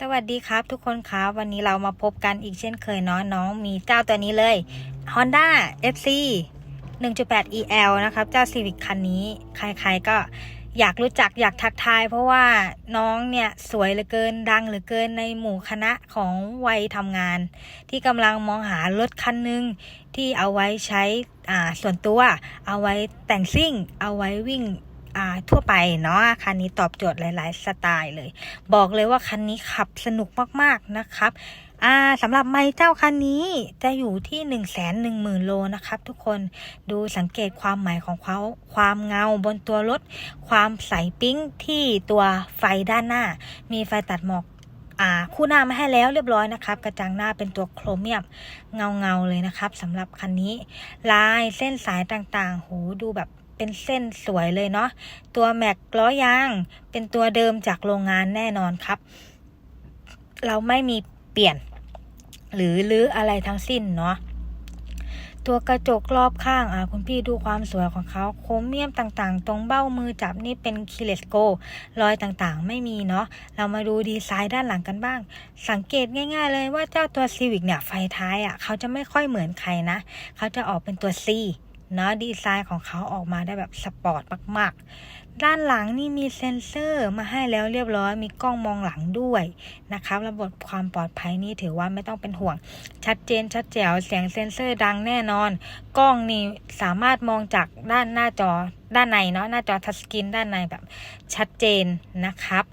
สวัสดีครับทุกคนครับวันนี้เรามาพบกันอีกเช่นเคยเนาะน้องมีเจ้าตัวนี้เลย Honda FC 1.8 EL นะครับ เจ้า Civic คันนี้ ใครๆก็อยากรู้จักอยากทักทาย เพราะว่าน้องเนี่ยสวยเหลือเกินดังเหลือเกินในหมู่คณะของวัยทำงาน ที่กำลังมองหารถคันหนึ่งที่เอาไว้ใช้ส่วนตัว เอาไว้แต่งซิ่ง เอาไว้วิ่ง ทั่วไปเนาะคันนี้ตอบโจทย์หลาย ๆ สไตล์เลย บอกเลยว่าคันนี้ขับสนุกมากๆนะครับสำหรับไม้เจ้าคันนี้จะอยู่ที่1นึ่งแสนหนึ่งหมื่นโลนะครับทุกคนดูสังเกตความหมายของเขาความเงาบนตัวรถ ความใสปิ๊งที่ตัวไฟด้านหน้า มีไฟตัดหมอกอ่าคู่หน้ามาให้แล้วเรียบร้อยนะครับ กระจังหน้าเป็นตัวโครเมียมเงาเงาๆเลยนะครับสำหรับคันนี้ ลายเส้นสายต่างๆโหดูแบบ เป็นเส้นสวยเลยเนาะตัวแม็กล้อยาง เป็นตัวเดิมจากโรงงานแน่นอนครับ เราไม่มีเปลี่ยน หรือรื้ออะไรทั้งสิ้นเนาะตัวกระจกรอบข้างอ่าคุณพี่ดูความสวยของเขาโครเมียมต่างๆ ตรงเบ้ามือจับนี่เป็นคิเลสโกรอยต่างๆ ไม่มีเนาะเรามาดูดีไซน์ด้านหลังกันบ้าง สังเกตง่ายๆเลยว่าเจ้าตัว Civic เนี่ยไฟท้ายอะเขาจะไม่ค่อยเหมือนใครนะ เขาจะออกเป็นตัว C เนาะดีไซน์ของเขาออกมาได้แบบสปอร์ตมากๆ ด้านหลังนี่มีเซ็นเซอร์มาให้แล้วเรียบร้อย มีกล้องมองหลังด้วยนะครับระบบความปลอดภัยนี่ถือว่าไม่ต้องเป็นห่วง ชัดเจนชัดแจ๋วเสียงเซ็นเซอร์ดังแน่นอน กล้องนี่สามารถมองจากด้านหน้าจอด้านในเนาะหน้าจอทัชสกรีนด้านในแบบชัดเจนนะครับ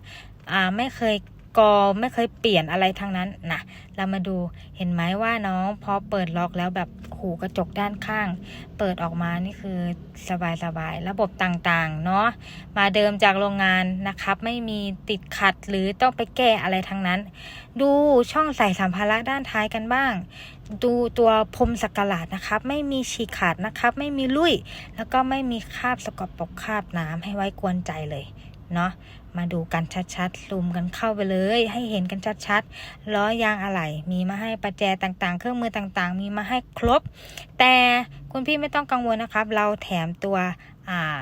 ไม่เคย กอไม่เคยเปลี่ยนอะไรทั้งนั้นนะเรามาดูเห็นไหมว่าน้องพอเปิดล็อกแล้วแบบหูกระจกด้านข้าง เปิดออกมานี่คือสบายสบายๆ ระบบต่างๆ เนาะมาเดิมจากโรงงานนะครับ ไม่มีติดขัดหรือต้องไปแก้อะไรทั้งนั้น ดูช่องใส่สัมภาระด้านท้ายกันบ้าง ดูตัวพรมสักหลาดนะครับ ไม่มีฉีกขาดนะครับ ไม่มีลุยแล้วก็ไม่มีคราบสกปรกคราบน้ำให้ไว้กวนใจเลย เนาะมาดูกันชัดๆ ซูมกันเข้าไปเลย ให้เห็นกันชัดๆ ล้อยางอะไหล่มีมาให้ประแจต่างๆ เครื่องมือต่างๆ มีมาให้ครบ แต่คุณพี่ไม่ต้องกังวลนะครับ เราแถมตัวอ่า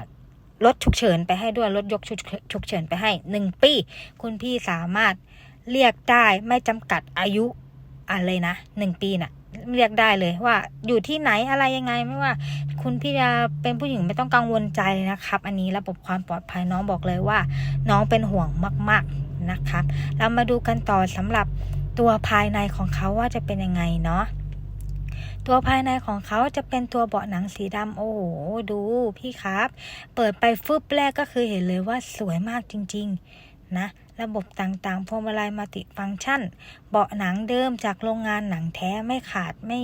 รถฉุกเฉินไปให้ด้วย รถยกฉุกฉุกเฉินไปให้หนึ่งปี คุณพี่สามารถเรียกได้ไม่จำกัดอายุ อะไรนะหนึ่งปีน่ะ เรียกได้เลยว่าอยู่ที่ไหนอะไรยังไงไม่ว่า คุณพี่จะเป็นผู้หญิงไม่ต้องกังวลใจนะครับ อันนี้ระบบความปลอดภัยน้องบอกเลยว่า น้องเป็นห่วงมากๆนะครับเรามาดูกันต่อสำหรับตัวภายในของเขาว่าจะเป็นยังไงเนาะตัวภายในของเขาจะเป็นตัวเบาะหนังสีดำโอ้โหดูพี่ครับ เปิดไปฟึบแรกก็คือเห็นเลยว่าสวยมากจริง ๆ นะ ระบบต่างๆพวงมาลัยมัลติฟังก์ชัน เบาะหนังเดิมจากโรงงานหนังแท้ไม่ขาดไม่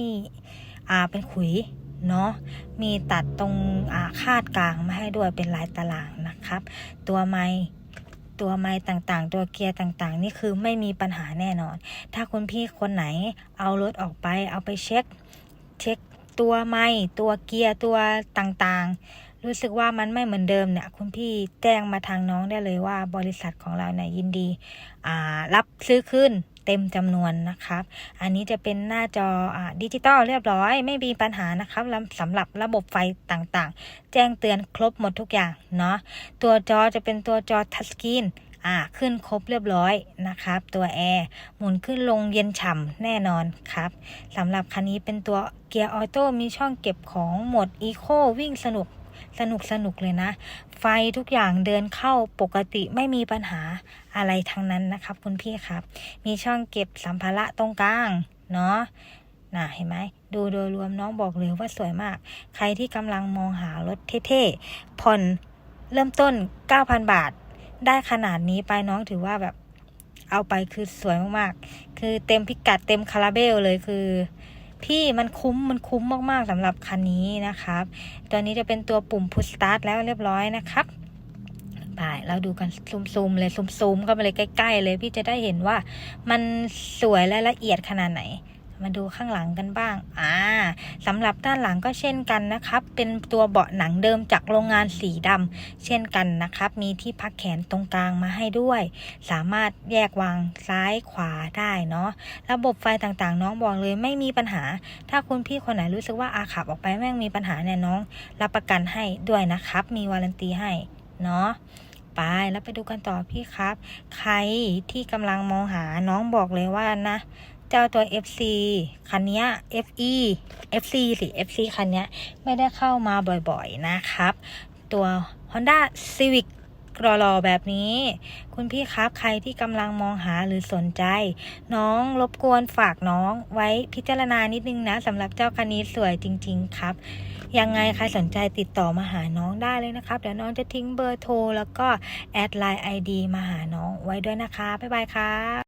อ่าเป็นขุยเนาะมีตัดตรงอาคาดกลางมาให้ด้วยเป็นลายตารางนะครับ ตัวไม้ตัวไม้ต่างๆ ตัวเกียร์ต่างๆ นี่คือไม่มีปัญหาแน่นอน ถ้าคุณพี่คนไหนเอารถออกไปเอาไปเช็ค เช็คตัวไม้ตัวเกียร์ตัวต่างๆ รู้สึกว่ามันไม่เหมือนเดิมเนี่ย คุณพี่แจ้งมาทางน้องได้เลยว่าบริษัทของเราเนี่ยยินดีรับซื้อขึ้นเต็มจำนวนนะครับ อันนี้จะเป็นหน้าจออดิจิตอลเรียบร้อย ไม่มีปัญหานะครับสำหรับระบบไฟต่างๆ แจ้งเตือนครบหมดทุกอย่างเนาะ ตัวจอจะเป็นตัวจอทัชสกรีนอ่าขึ้นครบเรียบร้อยนะครับ ตัวแอร์หมุนขึ้นลงเย็นฉ่ำแน่นอนครับสำหรับคันนี้เป็นตัวเกียร์ออโต้มีช่องเก็บของโหมดอีโควิ่งสนุก สนุกสนุกเลยนะ ไฟทุกอย่างเดินเข้าปกติไม่มีปัญหาอะไรทั้งนั้นนะครับ คุณพี่ครับ มีช่องเก็บสัมภาระตรงกลาง เนาะน่ะเห็นไหมดูโดยรวมน้องบอกเลยว่าสวยมาก ใครที่กำลังมองหารถเท่ๆ ผ่อนเริ่มต้น 9,000 บาท ได้ขนาดนี้ไปน้องถือว่าแบบเอาไปคือสวยมากๆ คือเต็มพิกัดเต็มคาราเบลเลยคือ พี่มันคุ้มมันคุ้มมากๆสำหรับคันนี้นะครับ ตัวนี้จะเป็นตัวปุ่ม push start แล้วเรียบร้อยนะครับไปเราดูกันซูมๆเลยซูมๆเข้าไปเลยใกล้ ๆ เลยพี่จะได้เห็นว่ามันสวยและละเอียดขนาดไหน มาดูข้างหลังกันบ้าง อ่าสำหรับด้านหลังก็เช่นกันนะครับ เป็นตัวเบาะหนังเดิมจากโรงงานสีดำเช่นกันนะครับ มีที่พักแขนตรงกลางมาให้ด้วย สามารถแยกวางซ้ายขวาได้เนาะ ระบบไฟต่างๆ น้องบอกเลยไม่มีปัญหา ถ้าคุณพี่คนไหนรู้สึกว่าอาขับออกไปแม่งมีปัญหาเนี่ยน้อง รับประกันให้ด้วยนะครับ มีวารันตีให้ เนาะไปแล้วไปดูกันต่อพี่ครับ ใครที่กำลังมองหาน้องบอกเลยว่านะ เจ้าตัว FC คันนี้ FE FC สิ FC คันนี้ไม่ได้เข้ามาบ่อยๆนะครับ ตัว Honda Civic รอๆแบบนี้ คุณพี่ครับใครที่กำลังมองหาหรือสนใจ น้องรบกวนฝากน้องไว้พิจารณานิดนึงนะสำหรับเจ้าคันนี้สวยจริง ๆ ครับ ยังไงใครสนใจติดต่อมาหาน้องได้เลยนะครับ เดี๋ยวน้องจะทิ้งเบอร์โทร แล้วก็แอดไลน์ ID มาหาน้องไว้ด้วยนะคะ บ๊ายบายครับ